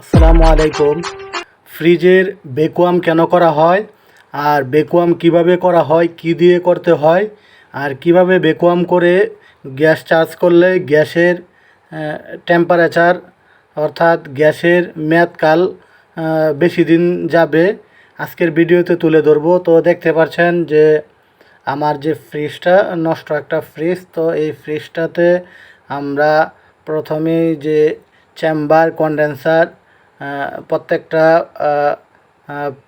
আসসালামু আলাইকুম। ফ্রিজের বেকুয়াম কেন করা হয়, আর বেকুয়াম কীভাবে করা হয়, কি দিয়ে করতে হয়, আর কীভাবে বেকুয়াম করে গ্যাস চার্জ করলে গ্যাসের টেম্পারেচার অর্থাৎ গ্যাসের মেয়াদকাল বেশি দিন যাবে, আজকের ভিডিওতে তুলে ধরবো। তো দেখতে পাচ্ছেন যে আমার যে ফ্রিজটা, নষ্ট একটা ফ্রিজ, তো এই ফ্রিজটাতে আমরা প্রথমেই যে চেম্বার কন্ডেন্সার প্রত্যেকটা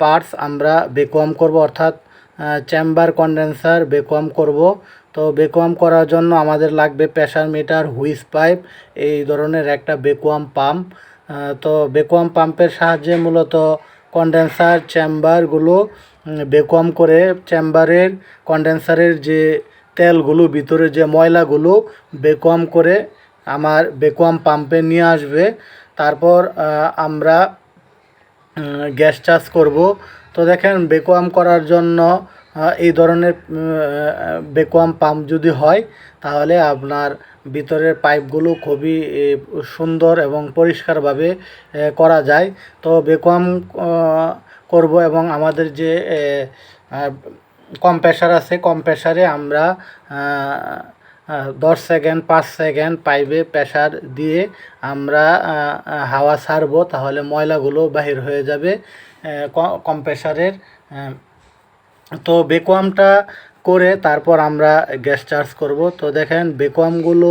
পার্টস আমরা বেকোয়াম করব, অর্থাৎ চেম্বার কন্ডেন্সার বেকোয়াম করব। তো বেকোয়াম করার জন্য আমাদের লাগবে প্রেশার মিটার হুইস পাইপ এই ধরনের একটা বেকোয়াম পাম্প তো বেকোয়াম পাম্পের সাহায্যে মূলত কন্ডেন্সার চেম্বারগুলো বেকোয়াম করে চেম্বারের কন্ডেন্সারের যে তেলগুলো, ভিতরে যে ময়লাগুলো বেকোয়াম করে আমার বেকোয়াম পাম্পে নিয়ে আসবে। তারপর আমরা গ্যাস চার্জ করব। তো দেখেন বেকোয়াম করার জন্য এই ধরনের বেকোয়াম পাম্প যদি হয়, তাহলে আপনার ভিতরের পাইপগুলো খুবই সুন্দর এবং পরিষ্কারভাবে করা যায়। তো বেকোয়াম করব এবং আমাদের যে কম্প্রেসার আছে কম্প্রেসারে আমরা দশ সেকেন্ড, পাঁচ সেকেন্ড পাইপে প্রেসার দিয়ে আমরা হাওয়া ছাড়বো, তাহলে ময়লাগুলো বাহির হয়ে যাবে কম্প্রেসারের তো বেকোয়ামটা করে তারপর আমরা গ্যাস চার্জ করব। তো দেখেন বেকোয়ামগুলো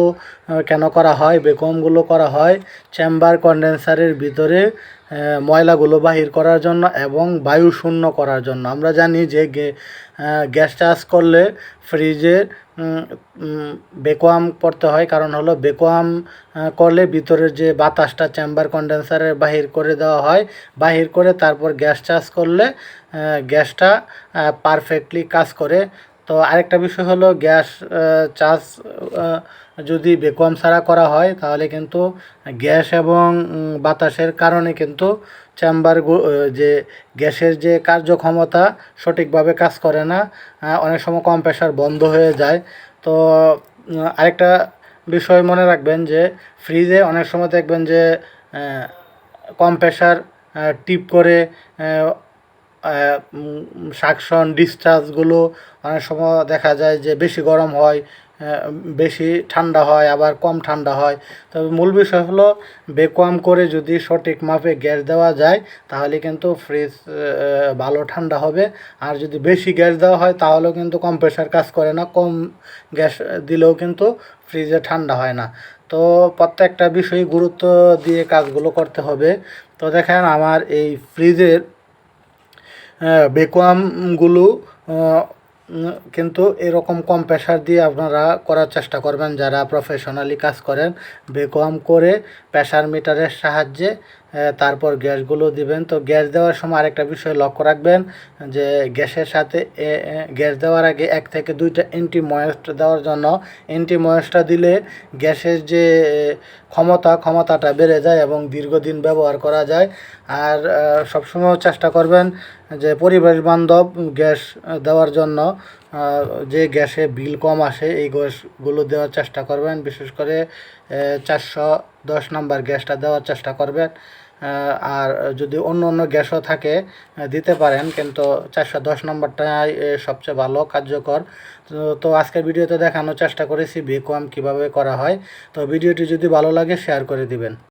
কেন করা হয়? বেকোয়ামগুলো করা হয় চেম্বার কন্ডেন্সারের ভিতরে ময়লাগুলো বাহির করার জন্য এবং বায়ু শূন্য করার জন্য। আমরা জানি যে গ্যাস চার্জ করলে ফ্রিজে উম, উম, বেকোয়াম করতে হয়। কারণ হলো বেকোয়াম করলে ভিতরের যে বাতাসটা চেম্বার কন্ডেন্সারের বাহির করে দেওয়া হয়। বাহির করে তারপর গ্যাস চার্জ করলে গ্যাসটা পারফেক্টলি কাজ করে। তো আরেকটা বিষয় হলো গ্যাস চার্জ যদি বেকোয়াম ছাড়া করা হয়, তাহলে কিন্তু গ্যাস এবং বাতাসের কারণে কিন্তু চেম্বার যে গ্যাসের যে কার্যক্ষমতা সঠিকভাবে কাজ করে না অনেক সময় কম কম্প্রেসার বন্ধ হয়ে যায়। তো আরেকটা বিষয় মনে রাখবেন যে, ফ্রিজে অনেক সময় দেখবেন যে কম্প্রেসার টিপ করে সাকশন ডিসচার্জগুলো অনেক সময় দেখা যায় যে বেশি গরম হয় বেশি ঠান্ডা হয়, আবার কম ঠান্ডা হয়। তবে মূল বিষয় হলো বেকোয়াম করে যদি সঠিক মাপে গ্যাস দেওয়া যায়, তাহলে কিন্তু ফ্রিজ ভালো ঠান্ডা হবে। আর যদি বেশি গ্যাস দেওয়া হয়, তাহলেও কিন্তু কম্প্রেসার কাজ করে না। কম গ্যাস দিলেও কিন্তু ফ্রিজে ঠান্ডা হয় না। তো প্রত্যেকটা বিষয়ে গুরুত্ব দিয়ে কাজগুলো করতে হবে। তো দেখেন, আমার এই ফ্রিজের বেকোয়ামগুলো কিন্তু এরকম কম প্রেশার দিয়ে আপনারা করার চেষ্টা করবেন যারা প্রফেশনালি কাজ করেন। বেকম করে প্রেশার মিটারের সাহায্যে তারপর গ্যাসগুলো দিবেন। তো গ্যাস দেওয়ার সময় আরেকটা বিষয় লক্ষ্য রাখবেন যে গ্যাসের সাথে গ্যাস দেওয়ার আগে এক থেকে দুইটা এন্টি ময়েস্ট দেওয়ার জন্য। এন্টি ময়েস্টটা দিলে গ্যাসের যে ক্ষমতা, ক্ষমতাটা বেড়ে যায় এবং দীর্ঘদিন ব্যবহার করা যায়। আর সবসময় চেষ্টা করবেন যে পরিবেশ বান্ধব গ্যাস দেওয়ার জন্য যে গ্যাসে বিল কম আসে, এই গ্যাসগুলো দেওয়ার চেষ্টা করবেন। বিশেষ করে চারশো দশ নম্বর গ্যাসটা দেওয়ার চেষ্টা করবেন। আর যদি অন্য অন্য গ্যাসও থাকে দিতে পারেন, কিন্তু চারশো দশ নম্বরটাই সবচেয়ে ভালো, কার্যকর। তো আজকের ভিডিওতে দেখানোর চেষ্টা করেছি বেকোয়াম কীভাবে করা হয়। তো ভিডিওটি যদি ভালো লাগে, শেয়ার করে দিবেন।